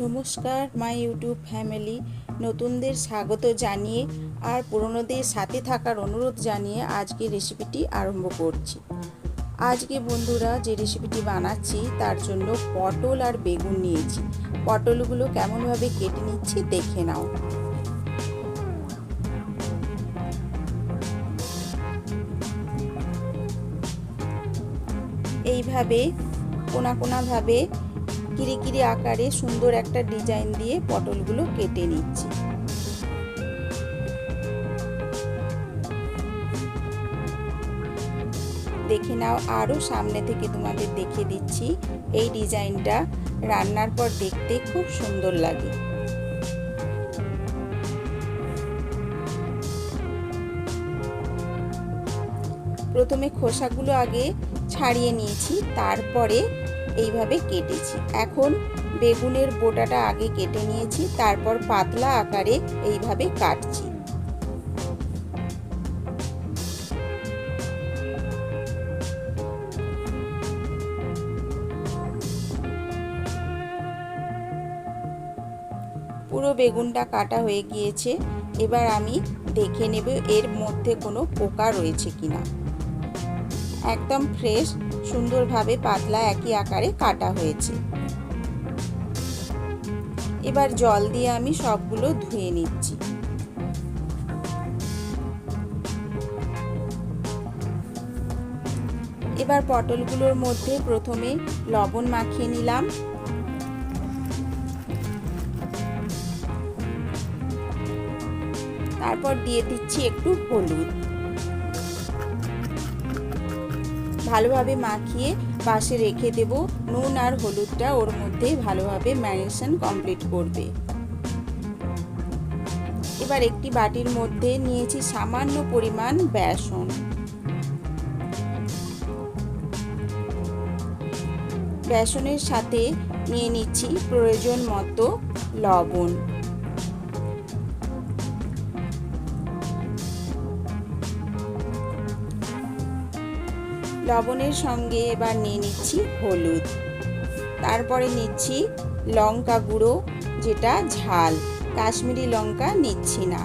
নমস্কার, my YouTube family. নতুনদের স্বাগত জানিয়ে আর পুরনোদের সাথে থাকার অনুরোধ জানিয়ে আজকে রেসিপিটি আরম্ভ করছি। আজকে বন্ধুরা যে রেসিপিটি বানাচ্ছি, তার জন্য পটল আর বেগুন নিয়েছি। পটলগুলো কেমনভাবে কেটে নিচ্ছি দেখে নাও। এইভাবে কোনা কোনাভাবে কিরিকিরি আকারে সুন্দর একটা ডিজাইন দিয়ে পটলগুলো কেটে নিচ্ছি। দেখে নাও, আরও সামনে থেকে তোমাদের দেখিয়ে দিচ্ছি, এই ডিজাইনটা রান্নার পর দেখতে খুব সুন্দর লাগে। প্রথমে খোসাগুলো আগে ছাড়িয়ে নিয়েছি, তারপরে এইভাবে কেটেছি। এখন বেগুনের বোটাটা আগে কেটে নিয়েছি, তারপর পাতলা আকারে এইভাবে কাটছি। পুরো বেগুনটা কাটা হয়ে গিয়েছে, এবার আমি দেখে নেব এর মধ্যে কোনো পোকা রয়েছে কিনা। একদম ফ্রেশ সুন্দরভাবে পাতলা একই আকারে কাটা হয়েছে। এবার জল দিয়ে আমি সবগুলো ধুয়ে নিচ্ছি। এবার পটলগুলোর মধ্যে প্রথমে লবণ মাখিয়ে নিলাম। তারপর দিয়ে দিচ্ছি একটু হলুদ। ভালোভাবে মাখিয়ে পাশে রেখে দেব। নুন আর হলুদটা ওর মধ্যে ভালোভাবে ম্যারিনেশন কমপ্লিট করবে। এবার একটি বাটির মধ্যে নিয়েছি সামান্য পরিমাণ বেসন। বেসনের সাথে নিয়ে নিচ্ছি প্রয়োজন মতো লবণ। লবণের সঙ্গে এবার নিয়ে নিচ্ছি হলুদ। তারপরে নিচ্ছি লঙ্কা গুঁড়ো, যেটা ঝাল। কাশ্মীরি লঙ্কা নিচ্ছি না।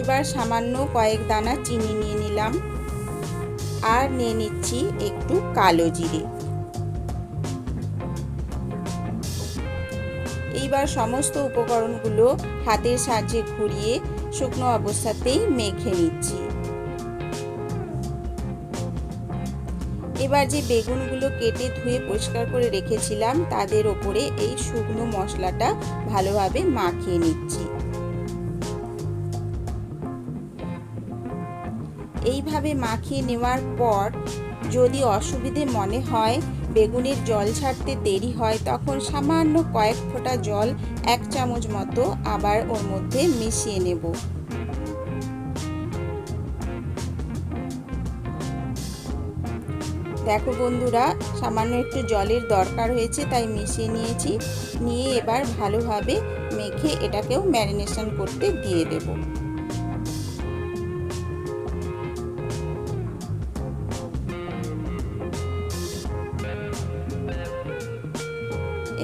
এবার সামান্য কয়েক দানা চিনি নিয়ে নিলাম। আর নিয়ে নিচ্ছি একটু কালো জিরে। এইবার সমস্ত উপকরণগুলো হাতের সাহায্যে ঘুরিয়ে শুকনো অবস্থাতেই মেখে নিচ্ছি। এবার যে বেগুনগুলো কেটে ধুয়ে পরিষ্কার করে রেখেছিলাম, তাদের ওপরে এই শুকনো মশলাটা ভালোভাবে মাখিয়ে নিচ্ছি। এইভাবে মাখিয়ে নেওয়ার পর যদি অসুবিধে মনে হয় বেগুনের জল ছাড়তে দেরি হয়, তখন সামান্য কয়েক ফোঁটা জল এক চামচ মতো আবার ওর মধ্যে মিশিয়ে নেব। দেখো বন্ধুরা, সামান্য একটু জলের দরকার হয়েছে, তাই মিশিয়ে নিয়েছি। নিয়ে এবার ভালোভাবে মেখে এটাকেও ম্যারিনেশন করতে দিয়ে দেবো।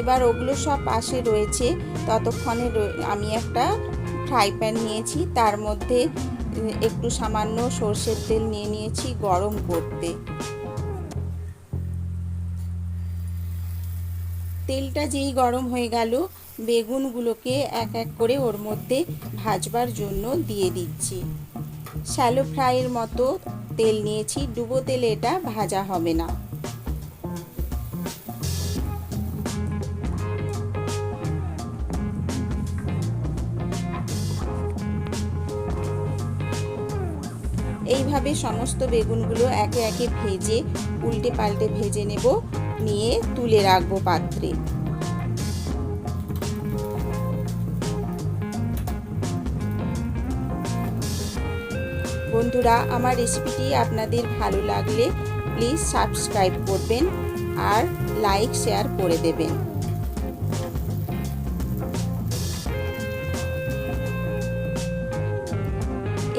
এবার ওগুলো সব পাশে রয়েছে। ততক্ষণে আমি একটা ফ্রাই প্যান নিয়েছি। তার মধ্যে একটু সামান্য সর্ষের তেল নিয়ে নিয়েছি গরম করতে। তেলটা যেই গরম হয়ে গেল, বেগুনগুলোকে এক এক করে ওর মধ্যে ভাজবার জন্য দিয়ে দিচ্ছি। শ্যালো ফ্রাইয়ের মতো তেল নিয়েছি। ডুবো তেলে এটা ভাজা হবে না। এইভাবে সমস্ত বেগুনগুলো একে একে ভেজে, উল্টে পাল্টে ভেজে নেব, নিয়ে তুলে রাখব পাত্রে। বন্ধুরা, আমার রেসিপিটি আপনাদের ভালো লাগলে প্লিজ সাবস্ক্রাইব করবেন আর লাইক, শেয়ার করে দেবেন।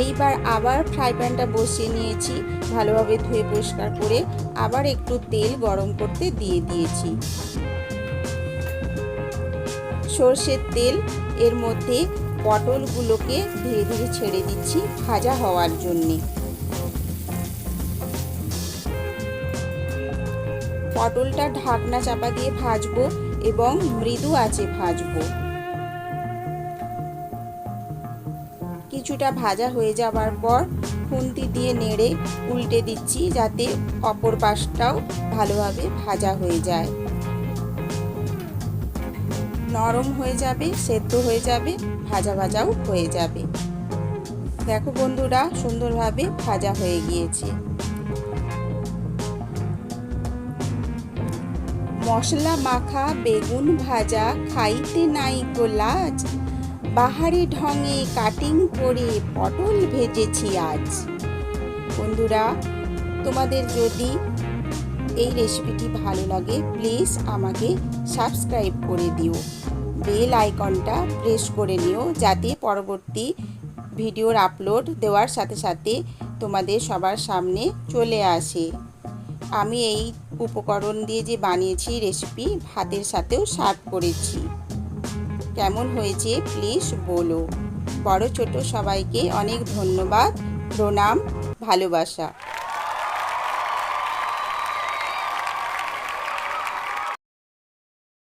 এইবার আবার ফ্রাই প্যানটা বসিয়ে নিয়েছি, ভালোভাবে ধুয়ে পরিষ্কার করে আবার একটু তেল গরম করতে দিয়ে দিয়েছি। সর্ষের তেল, এর মধ্যে পটলগুলোকে ধীরে ধীরে ছেড়ে দিচ্ছি ভাজা হওয়ার জন্যে। পটলটা ঢাকনা চাপা দিয়ে ভাজবো এবং মৃদু আছে ভাজবো। কিছুটা ভাজা হয়ে যাবার পর খুন্তি দিয়ে নেড়ে উল্টে দিচ্ছি যাতে অপর পাশটাও ভালোভাবে ভাজা হয়ে যায়। নরম হয়ে যাবে, সেদ্ধ হয়ে যাবে, ভাজা ভাজাও হয়ে যাবে। দেখো বন্ধুরা, সুন্দরভাবে ভাজা হয়ে গিয়েছে। মশলা মাখা, বেগুন ভাজা, খাইতে নাই গো লাজ বাহারি ঢঙে কাটিং করে পটল ভেজেছি আজ। বন্ধুরা, তোমাদের যদি এই রেসিপিটি ভালো লাগে প্লিজ আমাকে সাবস্ক্রাইব করে দিও। বেল আইকনটা প্রেস করে নিও, যাতে পরবর্তী ভিডিওর আপলোড দেওয়ার সাথে সাথে তোমাদের সবার সামনে চলে আসে। আমি এই উপকরণ দিয়ে যে বানিয়েছি রেসিপি ভাতের সাথেও সার্ভ করেছি। কেমন হয়েছে প্লিজ বলো। বড় ছোট সবাইকে অনেক ধন্যবাদ প্রণাম ভালোবাসা।